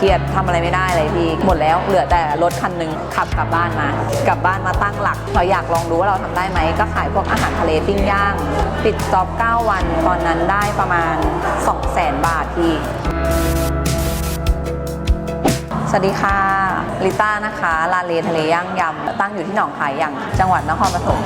เครียดทำอะไรไม่ได้เลยพี่หมดแล้วเหลือแต่รถคันหนึ่งขับกลับบ้านมากลับบ้านมาตั้งหลักเราอยากลองดูว่าเราทำได้ไหมก็ขายพวกอาหารทะเลปิ้งย่าง ปิดจ็อบ9 วัน ตอนนั้นได้ประมาณ 200,000บาทพี่สวัสดีค่ะ ลิต้านะคะลาเลทะเลย่างยำตั้งอยู่ที่หนองคายอย่างจังหวัดนครปฐม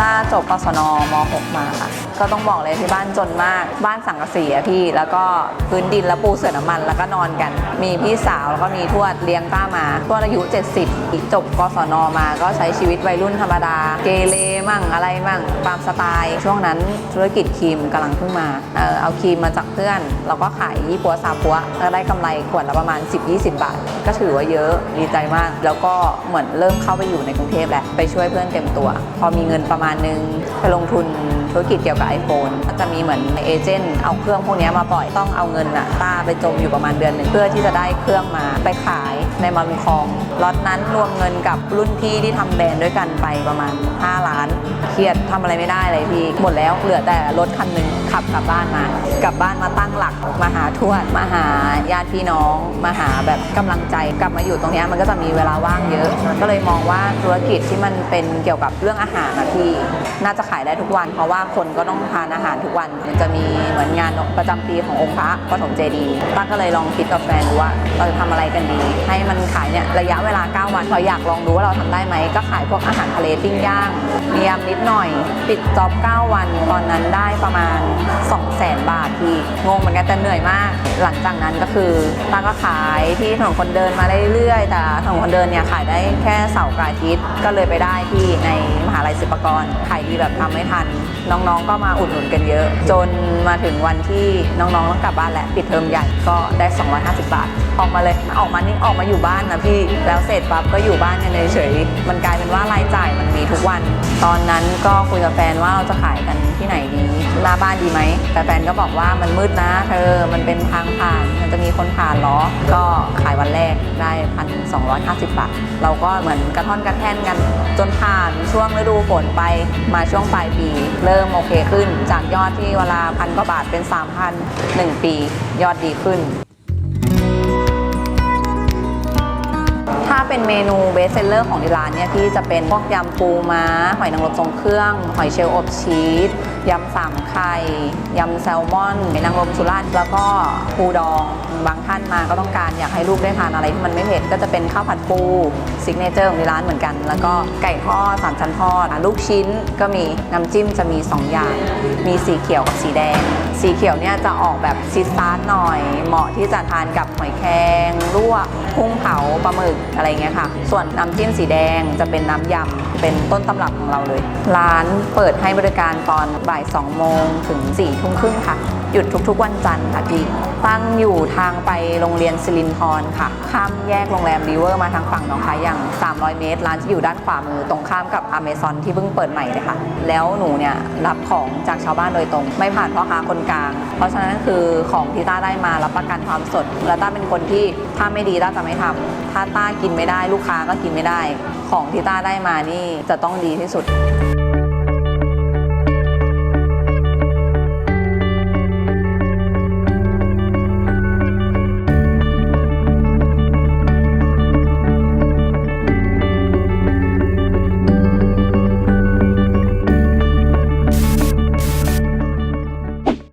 ต้าจบกศนม .6 มาค่ะ ก็ต้องบอกเลยที่บ้านจนมาก บ้านสังกะสีอะพี่ แล้วก็พื้นดินแล้วปูเสื่อน้ำมัน แล้วก็นอนกัน มีพี่สาวแล้วก็มีทวดเลี้ยงต้ามาทวดอายุ 70 จบกศนมา ก็ใช้ชีวิตวัยรุ่นธรรมดา เกเรมั่งอะไรมั่งตามสไตล์ ช่วงนั้นธุรกิจครีมกำลังเพิ่งมาเออเอาครีมมาจากเพื่อน เราก็ขายยี่ปัวซาปัวแล้วได้กำไรขวดละประมาณ 10-20 บาท ก็ถือว่าเยอะดีใจมาก แล้วก็เหมือนเริ่มเข้าไปอยู่ในกรุงเทพแหละไปช่วยเพื่อนเต็มตัว พอมีเงินประมาณนึงไปลงทุนธุรกิจเกี่ยวกับ iPhone ก็จะมีเหมือนเอเจนต์เอาเครื่องพวกนี้มาปล่อยต้องเอาเงินอะต้าไปจมอยู่ประมาณเดือนหนึ่งเพื่อที่จะได้เครื่องมาไปขายในมาบุญคองล็อตนั้นรวมเงินกับรุ่นพี่ที่ทำแบรนด์ด้วยกันไปประมาณ 5 ล้าน เครียดทำอะไรไม่ได้เลยพี่หมดแล้วเหลือแต่รถคันหนึ่งขับกลับบ้านมากลับบ้าน มาหาทวดมาหาญาติพี่น้อง มาหาแบบกำลังใจกลับมาอยู่ตรงนี้มันก็จะมีเวลาว่างเยอะ ก็เลยมองว่าธุรกิจที่มันเป็นเกี่ยวกับเรื่องอาหารนะพี่น่าจะขายได้ทุกวัน เพราะว่าคนก็ต้องทานอาหารทุกวัน มันจะมีเหมือนงานประจำปีขององค์พระปฐมเจดีย์ตั้งก็เลยลองคิดกับแฟนดูว่าเราจะทำอะไรกันดี ให้มันขายเนี่ยระยะเวลา 9 วันเราอยากลองดูว่าเราทำได้ไหมก็ขายพวกอาหารทะเลปิ้งย่างเมียำนิดหน่อย ปิดจ็อบ 9 วันตอนนั้นได้ประมาณ 200,000 บาทพี่งงเหมือนกันแต่นื่อยมาก หลังจากนั้นก็คือตั้งก็ขายที่ถนนคนเดินมาเรื่อยๆ แต่ถนนคนเดินเนี่ยขายได้แค่เสาร์กับอาทิตย์ก็เลยไปได้ที่ในมหาลัยศิลปากรขายดีแบบทำไม่ทัน น้องๆก็มาอุดหนุนกันเยอะ จนมาถึงวันที่น้องๆต้องกลับบ้านแหละปิดเทอมใหญ่ก็ได้ 250 บาท ออกมาเลยออกมานี่ออกมาอยู่บ้านนะพี่แล้วเสร็จปั๊บก็อยู่บ้านกันเฉยๆมันกลายเป็นว่ารายจ่ายมันมีทุกวัน ตอนนั้นก็คุยกับแฟนว่าเราจะขายกันที่ไหนดีหน้าบ้านดีไหมแต่แฟนก็บอกว่ามันมืดนะเธอมันเป็นทางผ่าน มันจะมีคนผ่านล้อ ก็ขายวันแรกได้พันสองร้อยห้าสิบบาท เราก็เหมือนกระท่อนกระแท่นกัน จนผ่านช่วงฤดูฝนไปมาช่วงปลายปี เริ่มโอเคขึ้น จากยอดที่เวลาพันกว่าบาทเป็นสามพันหนึ่งปี ยอดดีขึ้น เป็นเมนูเบสเซลเลอร์ของที่ร้านเนี่ยพี่จะเป็นพวกยำปูม้า หอยนางรมทรงเครื่อง หอยเชลล์อบชีสยำสามไข่ยำแซลมอนหอยนางรมสุราษฎร์แล้วก็ปูดอง บางท่านมาก็ต้องการอยากให้ลูกได้ทานอะไรที่มันไม่เผ็ดก็จะเป็นข้าวผัดปูซิกเนเจอร์ของที่ร้านเหมือนกัน แล้วก็ไก่ทอดสามชั้นทอดลูกชิ้นก็มีน้ำจิ้มจะมี 2 อย่าง มีสีเขียวกับสีแดง สีเขียวเนี่ยจะออกแบบซีซาร์หน่อย เหมาะที่จะทานกับหอยแครงลวกกุ้งเผาปลาหมึกอะไรเงี้ยค่ะ ส่วนน้ำจิ้มสีแดงจะเป็นน้ำยำเป็นต้นตำรับของเราเลย ร้านเปิดให้บริการตอนบ่าย2โมงถึง4ทุ่มครึ่งค่ะ หยุดทุกๆ วันจันทร์ค่ะพี่ ตั้งอยู่ทางไปโรงเรียนสิรินทรค่ะ ข้ามแยกโรงแรมรีเวอร์มาทางฝั่งหนองคายอย่าง 300 เมตร ร้านจะอยู่ด้านขวามือตรงข้ามกับอเมซอนที่เพิ่งเปิดใหม่เลยค่ะ แล้วหนูเนี่ยรับของจากชาวบ้านโดยตรง ไม่ผ่านพ่อค้าคนกลาง เพราะฉะนั้นคือของที่ต้าได้มารับประกันความสด และต้าเป็นคนที่ถ้าไม่ดีต้าจะไม่ทำถ้าต้ากินไม่ได้ลูกค้าก็กินไม่ได้ ของที่ต้าได้มานี่จะต้องดีที่สุด